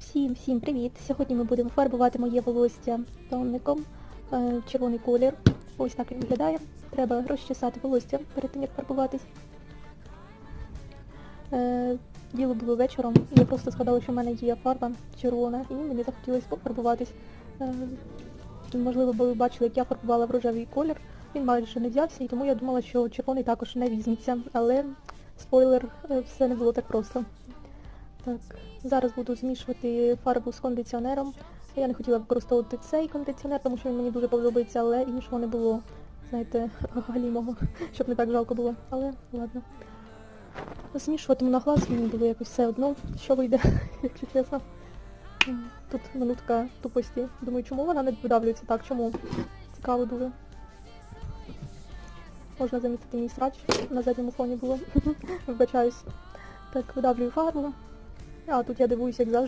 Всім всім привіт! Сьогодні ми будемо фарбувати моє волосся тонником. Е, Червоний колір. Ось так він виглядає. Треба розчесати волосся перед тим, як фарбуватись. Е, Діло було вечором, і я просто згадала, що в мене є фарба червона, і мені захотілося пофарбуватись. Е, Можливо, ви бачили, як я фарбувала в рожевий колір. Він майже не взявся, і тому я думала, що червоний також не візьметься. Але спойлер, все не було так просто. Так, зараз буду змішувати фарбу з кондиціонером. Я не хотіла використовувати цей кондиціонер, тому що він мені дуже подобається, але іншого не було, знаєте, галімого, щоб не так жалко було. Але ладно. Змішуватиму на глаз, мені було якось все одно, що вийде, якщо чесно. Тут минутка тупості. Думаю, чому вона не видавлюється так? Чому? Цікаво дуже. Можна замітити мій срач на задньому фоні було. Вибачаюсь. Так, видавлюю фарбу. А тут я дивуюся, як завжди.